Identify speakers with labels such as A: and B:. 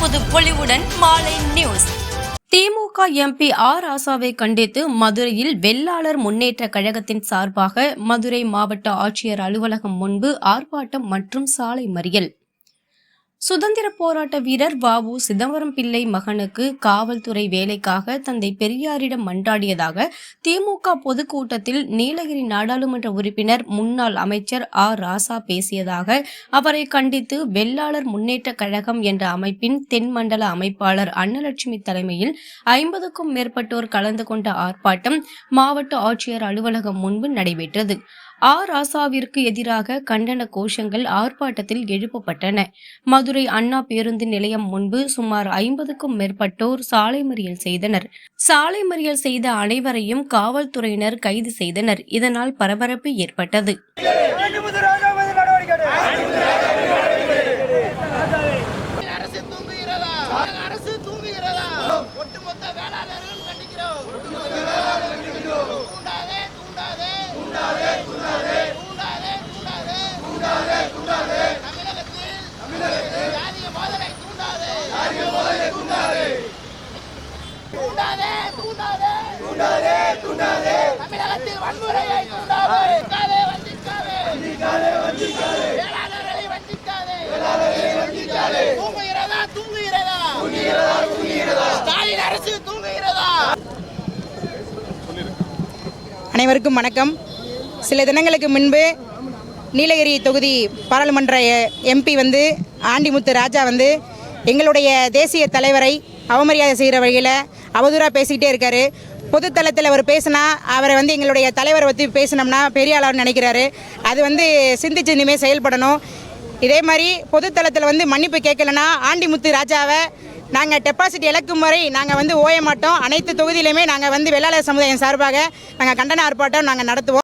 A: புது பொலிவுடன் மாலை நியூஸ் திமுக எம்பி ஆர் ஆசாவை கண்டித்து மதுரையில் வெள்ளாளர் முன்னேற்ற கழகத்தின் சார்பாக மதுரை மாவட்ட ஆட்சியர் அலுவலகம் முன்பு ஆர்ப்பாட்டம் மற்றும் சாலை மறியல். சுதந்திர போராட்ட வீரர் வாவு சிதம்பரம் பிள்ளை மகனுக்கு காவல்துறை வேலைக்காக தந்தை பெரியாரிடம் மன்றாடியதாக திமுக பொதுக்கூட்டத்தில் நீலகிரி நாடாளுமன்ற உறுப்பினர் முன்னாள் அமைச்சர் ஆர் ராசா பேசியதாக அவரை கண்டித்து வெள்ளாளர் முன்னேற்ற கழகம் என்ற அமைப்பின் தென்மண்டல அமைப்பாளர் அன்னலட்சுமி தலைமையில் ஐம்பதுக்கும் மேற்பட்டோர் கலந்து கொண்ட ஆர்ப்பாட்டம் மாவட்ட ஆட்சியர் அலுவலகம் முன்பு நடைபெற்றது. ஆ ராசாவிற்கு எதிராக கண்டன கோஷங்கள் ஆர்ப்பாட்டத்தில் எழுப்பப்பட்டன. மதுரை அண்ணா பேருந்து நிலையம் முன்பு சுமார் ஐம்பதுக்கும் மேற்பட்டோர் சாலை மறியல் செய்தனர். சாலை மறியல் செய்த அனைவரையும் காவல்துறையினர் கைது செய்தனர். இதனால் பரபரப்பு ஏற்பட்டது
B: ஆண்டிமுத்து ராஜா மீது நடவடிக்கை எடு.
C: அரசு தூங்குகிறதா அரசு தூங்குகிறதா ஒட்டுமொத்த வேளாளர்களும் கண்டிக்கிறோம் தூண்டாதே தூண்டாதே தூண்டாதே தூண்டாதே தூண்டாதே தூண்டாதே தமிழகத்தில் ஜாதிய மோதலை தூண்டாதே தூண்டாதே தூண்டாதே தூண்டாதே தமிழகத்தில் வன்முறையை தூண்டாதே. வஞ்சிக்காதே வஞ்சிக்காதே. வேளாளர்களை வஞ்சிக்காதே. தூங்குகிறதா தூங்குகிறதா? ஸ்டாலின் அரசு தூங்குகிறதா?
D: அனைவருக்கும் வணக்கம். சில தினங்களுக்கு முன்பு நீலகிரி தொகுதி பாராளுமன்ற எம்பி வந்து ஆண்டிமுத்து ராஜா வந்து எங்களுடைய தேசிய தலைவரை அவமரியாதை செய்கிற வழியில் அவதூறாக பேசிக்கிட்டே இருக்காரு. பொதுத்தளத்தில் அவர் பேசினா அவரை வந்து எங்களுடைய தலைவரை பற்றி பேசினோம்னா பெரிய ஆளாக நினைக்கிறாரு. அது வந்து சிந்திச்சு இனிமேல் செயல்படணும். இதே மாதிரி பொதுத்தளத்தில் வந்து மன்னிப்பு கேட்கலன்னா ஆண்டிமுத்து ராஜாவை நாங்கள் டெபாசிட் இழக்கும் வரை நாங்கள் வந்து ஓய மாட்டோம். அனைத்து தொகுதியிலுமே நாங்கள் வந்து வெள்ளாளர் சமுதாயம் சார்பாக நாங்கள் கண்டன ஆர்ப்பாட்டம் நாங்கள் நடத்துவோம்.